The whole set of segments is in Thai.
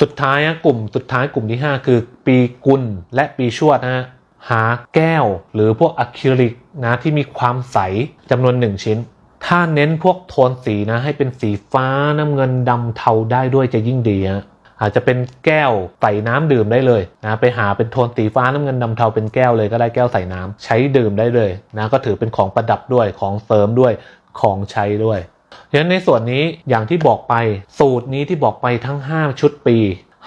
สุดท้ายนะกลุ่มสุดท้ายกลุ่มที่ 5 คือปีกุลและปีชวดนะฮะหาแก้วหรือพวกอะคริลิกนะที่มีความใสจำนวน 1 ชิ้น ถ้าเน้นพวกโทนสีนะให้เป็นสีฟ้าน้ำเงินดำเทาได้ด้วยจะยิ่งดีฮะอาจจะเป็นแก้วใส่น้ำดื่มได้เลยนะไปหาเป็นโทนสีฟ้าน้ำเงินดำเทาเป็นแก้วเลยก็ได้แก้วใส่น้ำใช้ดื่มได้เลยนะก็ถือเป็นของประดับด้วยของเสริมด้วยของใช้ด้วย ฉะนั้นในส่วนนี้อย่างที่บอกไปสูตรนี้ที่บอกไปทั้ง 5 ชุดปี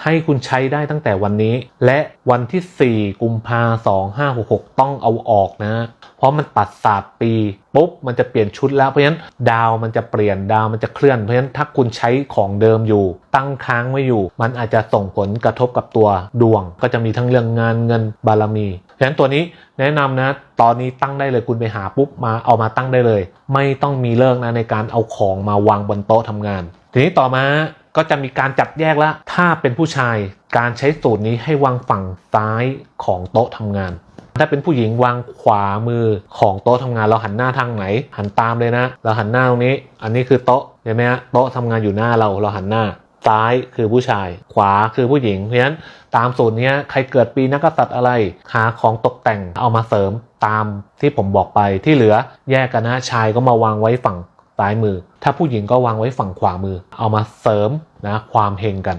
ให้คุณใช้ได้ตั้งแต่วันนี้ และวันที่ 4 กุมภาสองห้าหกหกต้องเอาออกนะ เพราะมันตัดศาสตร์ปีปุ๊บมันจะเปลี่ยนชุดแล้วเพราะฉะนั้นดาวมันจะเปลี่ยนดาวมันจะเคลื่อนเพราะฉะนั้นถ้าคุณใช้ของเดิมอยู่ ตั้งค้างไว้อยู่ มันอาจจะส่งผลกระทบกับตัวดวง ก็จะมีทั้งเรื่องงานเงินบารมีเพราะฉะนั้นตัวนี้แนะนำนะ ตอนนี้ตั้งได้เลยคุณไปหาปุ๊บมาเอามาตั้งได้เลย ไม่ต้องมีเลิกนะในการเอาของมาวางบนโต๊ะทำงาน ทีนี้ต่อมา ก็จะมีการจับแยกแล้ว ถ้าเป็นผู้ชายการใช้สูตรนี้ให้วางฝั่งซ้ายของโต๊ะทำงาน ถ้าเป็นผู้หญิงวางขวามือของโต๊ะทำงานเราหันหน้าทางไหน หันตามเลยนะ เราหันหน้าตรงนี้ อันนี้คือโต๊ะเห็นไหมฮะโต๊ะทำงานอยู่หน้าเราเราหันหน้า ซ้ายคือผู้ชาย ขวาคือผู้หญิง เพราะฉะนั้นตามสูตรนี้ใครเกิดปีนักกษัตริย์อะไร หาของตกแต่งเอามาเสริมตามที่ผมบอกไปที่เหลือแยกกันนะชายก็มาวางไว้ฝั่ง ซ้ายมือ ถ้าผู้หญิงก็วางไว้ฝั่งขวามือ เอามาเสริมนะความเฮงกัน